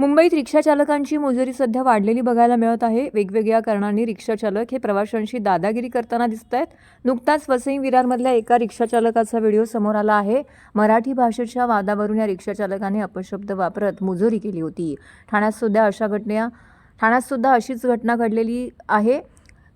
मुंबईत रिक्षाचालकांची मजुरी मुजोरी सध्या वाढलेली बघायला मिळत आहे. वेगवेगळ्या कारणांनी रिक्षाचालक हे प्रवाशांशी दादागिरी करताना दिसत आहेत. नुकताच वसई विरारमधल्या एका रिक्षाचालकाचा व्हिडिओ समोर आला आहे. मराठी भाषेच्या वादावरून या रिक्षाचालकाने अपशब्द वापरत मुजोरी केली होती. ठाण्यात सुद्धा अशा घटना ठाण्यात सुद्धा अशीच घटना घडलेली आहे.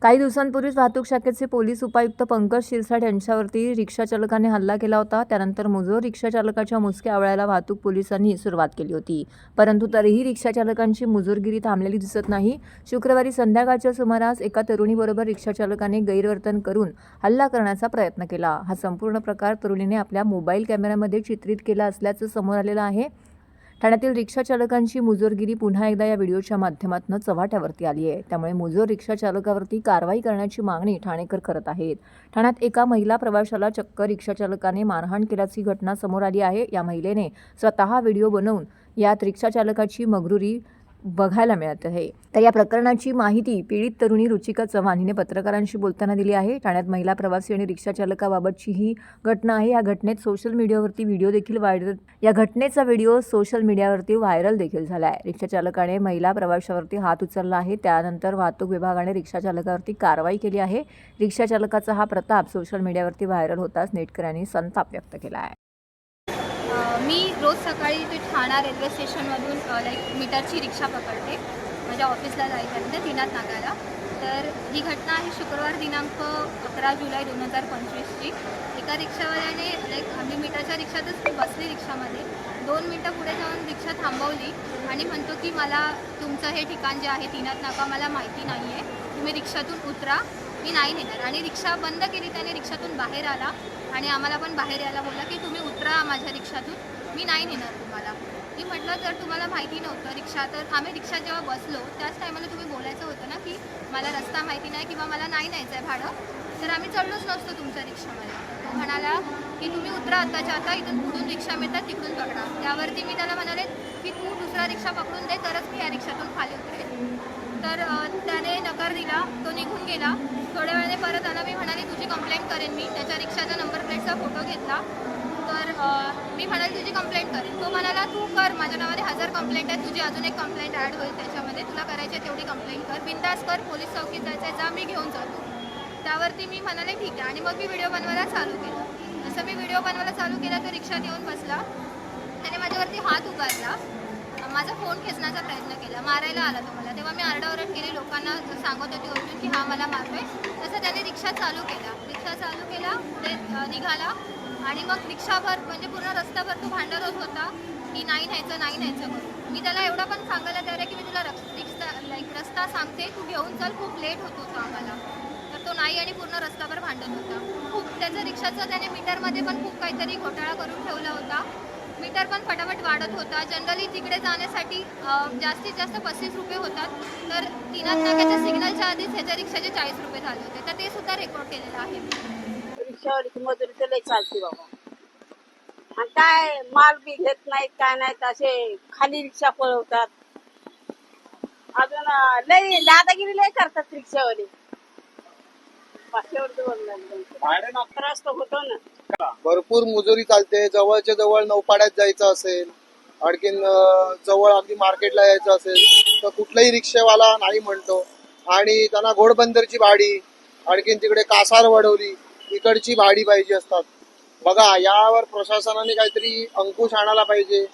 काही दिवसांपूर्वीच वाहतूक शाखेचे पोलीस उपायुक्त पंकज शिरसाट यांच्यावरती रिक्षा चालकाने हल्ला केला होता. त्यानंतर मुजोर रिक्षा चालकाच्या मुसक्या आवळ्याला वाहतूक पोलिसांनी सुरुवात केली होती. परंतु तरीही रिक्षा चालकांची मुजोरगिरी थांबलेली दिसत नाही. शुक्रवारी संध्याकाळच्या सुमारास एका तरुणीबरोबर रिक्षा चालकाने गैरवर्तन करून हल्ला करण्याचा प्रयत्न केला. हा संपूर्ण प्रकार तरुणीने आपल्या मोबाईल कॅमेऱ्यामध्ये चित्रित केला असल्याचं समोर आलेलं आहे. ठाण्यातील रिक्षा चालकांची मुजोरगिरी पुन्हा एकदा या व्हिडिओच्या माध्यमातून चव्हाट्यावरती आली आहे. त्यामुळे मुजोर रिक्षा चालकावरती कारवाई करण्याची मागणी ठाणेकर करत आहेत. ठाण्यात एका महिला प्रवाशाला चक्क रिक्षा चालकाने मारहाण केल्याची घटना समोर आली आहे. या महिलेने स्वतः व्हिडिओ बनवून यात रिक्षा चालकाची मगरुरी बघायला मिळत आहे. तर या प्रकरणाची माहिती पीडित तरुणी रुचिका चव्हाण हिने पत्रकारांशी बोलताना दिली आहे. ठाण्यात महिला प्रवासी आणि रिक्षा चालकाबाबतची ही घटना आहे. या घटनेत सोशल मीडियावरती व्हिडिओ देखील व्हायरल या घटनेचा व्हिडिओ सोशल मीडियावरती व्हायरल देखील झाला आहे. रिक्षा चालकाने महिला प्रवाशावरती हात उचलला आहे. त्यानंतर वाहतूक विभागाने रिक्षा चालकावरती कारवाई केली आहे. रिक्षा चालकाचा हा प्रताप सोशल मीडियावरती व्हायरल होताच नेटकऱ्यांनी संताप व्यक्त केला आहे. मी रोज सकाळी ते ठाणा रेल्वे स्टेशनमधून लाईक मीटरची रिक्षा पकडते. माझ्या ऑफिसला जायचं आहे दिनात नागाला. तर ही घटना आहे शुक्रवार दिनांक अकरा जुलै दोन हजार पंचवीसची. एका रिक्षावाल्याने लाईक आम्ही मीटरच्या रिक्षातच मी बसली रिक्षामध्ये. दोन मिनटं पुढे जाऊन रिक्षा थांबवली आणि म्हणतो की मला तुमचं हे ठिकाण जे आहे दिनात नाका मला माहिती नाही आहे तुम्ही रिक्षातून उतरा. मी नाही नेणार. आणि रिक्षा बंद केली त्याने रिक्षातून बाहेर आला. आणि आम्हाला पण बाहेर यायला बोलला की तुम्ही उतरा माझ्या रिक्षातून. मी नाही नेणार तुम्हाला. मी म्हटलं जर तुम्हाला माहिती नव्हतं रिक्षा तर आम्ही रिक्षात जेव्हा बसलो त्याच टायमाला तुम्ही बोलायचं होतं ना की मला रस्ता माहिती नाही किंवा मला नाही न्यायचं आहे भाडं तर आम्ही चढलोच नसतो तुमच्या रिक्षामध्ये. तो म्हणाला की तुम्ही उतरा आताच्या आता इथून पुढून रिक्षा मिळतात तिकडून पकडा. त्यावरती मी त्याला म्हणाले की तू दुसरा रिक्षा पकडून दे तरच मी या रिक्षातून खाली उतरेल तर त्याने नकार दिला. तो निघून गेला. थोड्या वेळाने परत आला. मी म्हणाली तुझी कंप्लेंट करेन मी. त्याच्या रिक्षाचा नंबर प्लेटचा फोटो घेतला. तर मी म्हणाली तुझी कंप्लेंट करेन. तो म्हणाला तू कर माझ्या नावाने हजार कंप्लेंट आहे तुझी अजून एक कंप्लेंट ॲड होईल त्याच्यामध्ये. तुला करायची आहे तेवढी कंप्लेंट कर. बिंदास कर पोलीस चौकीत जायचं आहे जा मी घेऊन जातो. त्यावरती मी म्हणाले ठीक आहे. आणि मग मी व्हिडिओ बनवायला चालू केलं. जसं मी व्हिडिओ बनवायला चालू केला तो रिक्षात येऊन बसला. त्याने माझ्यावरती हात उगारला माझा फोन खेचण्याचा प्रयत्न केला. मारायला आला तो मला तेव्हा मी आरडाओरड केली. लोकांना सांगत होती ओरडून की हा मला मारतोय. तसं त्याने रिक्षा चालू केला. रिक्षा चालू केला पुढे निघाला. आणि मग रिक्षाभर म्हणजे पूर्ण रस्त्याभर तो भांडत होता की नाही न्यायचं नाही न्यायचं करून मी त्याला एवढं पण सांगायला तयार आहे की मी तुला रिक्षा लाईक रस्ता सांगते. तू घेऊन चल. खूप लेट होत होतो आम्हाला. तर तो नाही आणि पूर्ण रस्त्यावर भांडत होता. खूप त्याचं रिक्षाचं त्याने मीटरमध्ये पण खूप काहीतरी घोटाळा करून ठेवला होता. मीटर पण फटाफट वाढत होता. जनरली तिकडे जाण्यासाठी अ, जास्तीत जास्त पस्तीस रुपये होतात. तर तीनात नाक्याच्या सिग्नलच्या आधीच ह्याच्या रिक्षाचे चाळीस रुपये झाले होते. तर ते सुद्धा रेकॉर्ड केलेलं आहे. मी रिक्षावालीची मजुरी तर चालते बाबा. आणि काय माल बी घेत नाहीत काय नाहीत असे खाली रिक्षा पळवतात. अजून लय दादागिरी लय करतात रिक्षावाले. पाचशेवरती बोलणार त्रास तर होतो ना. भरपूर मुजुरी चालते. जवळच्या जवळ नौपाड्यात जायचं असेल आणखीन जवळ अगदी मार्केटला यायचं असेल तर कुठलाही रिक्षावाला नाही म्हणतो. आणि त्यांना घोडबंदरची भाडी आणखीन तिकडे कासार वडवली इकडची भाडी पाहिजे असतात. बघा यावर प्रशासनाने काहीतरी अंकुश आणायला पाहिजे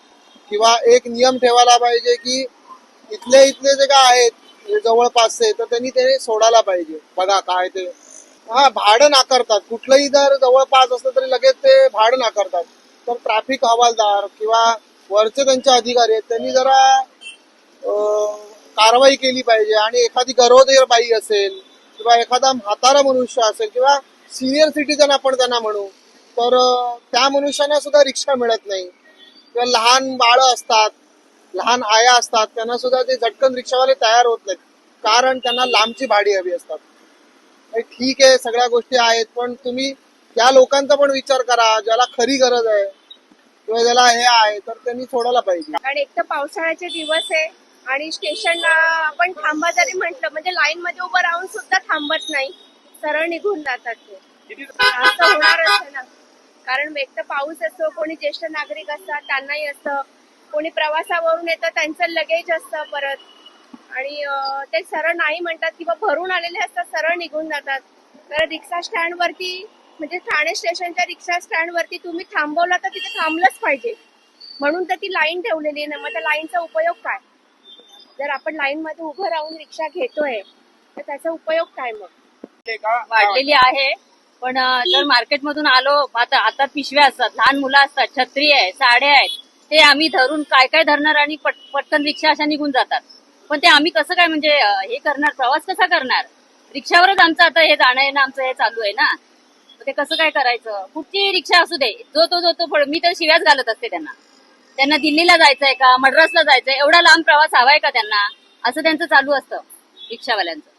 किंवा एक नियम ठेवायला पाहिजे की इथले इथले जे काय आहेत हे जवळपासचे तर त्यांनी ते सोडायला पाहिजे. बघा काय ते हा भाडं नाकारतात. कुठलंही जर जवळपास असलं तरी लगेच ते भाडं नाकारतात. तर ट्रॅफिक हवालदार किंवा वरचे त्यांचे अधिकारी आहेत त्यांनी जरा कारवाई केली पाहिजे आणि एखादी गरोदर बाई असेल किंवा एखादा म्हातारा मनुष्य असेल किंवा सिनियर सिटीजन आपण त्यांना म्हणू तर त्या मनुष्यांना सुद्धा रिक्षा मिळत नाही. किंवा लहान बाळं असतात लहान आया असतात त्यांना सुद्धा ते झटकन रिक्षावाले तयार होत नाहीत. कारण त्यांना लांबची भाडी हवी असतात. ठीक आहे सगळ्या गोष्टी आहेत पण तुम्ही त्या लोकांचा पण विचार करा ज्याला खरी गरज आहे किंवा ज्याला हे आहे तर त्यांनी सोडायला पाहिजे. कारण एक तर पावसाळ्याचे दिवस आहे आणि स्टेशनला आपण थांबा जरी म्हटलं म्हणजे लाईन मध्ये उभं राहून सुद्धा थांबत नाही. सरळ निघून जातात ते. असं होणारच ना. कारण एक तर पाऊस असतो कोणी ज्येष्ठ नागरिक असतात त्यांनाही असतं. कोणी प्रवासावरून येतं त्यांचं लगेज असतं परत. आणि ते सरळ नाही म्हणतात किंवा भरून आलेले असतात सरळ निघून जातात. तर रिक्षा स्टँड वरती म्हणजे ठाणे स्टेशनच्या रिक्षा स्टँडवरती तुम्ही थांबवला तर तिथे थांबलंच पाहिजे. म्हणून तर ती लाईन ठेवलेली आहे ना मग त्या लाईनचा उपयोग काय? जर आपण लाईन मध्ये उभं राहून रिक्षा घेतोय तर त्याचा उपयोग काय मग? वाढलेली आहे पण जर मार्केटमधून आलो आता आता पिशव्या असतात लहान मुलं असतात छत्री आहे साड्या आहेत ते आम्ही धरून काय काय धरणार आणि पटकन रिक्षा अशा निघून जातात. पण ते आम्ही कसं काय म्हणजे हे करणार? प्रवास कसा करणार? रिक्षावरच आमचं आता हे जाणं येणं आमचं हे चालू आहे ना. ते कसं काय करायचं? कुठची रिक्षा असू दे जो तो जो तो फळ- मी तर शिव्याच घालत असते त्यांना. त्यांना दिल्लीला जायचंय का? मद्रासला जायचंय? एवढा लांब प्रवास हवाय का त्यांना? असं त्यांचं चालू असतं रिक्षावाल्यांचं.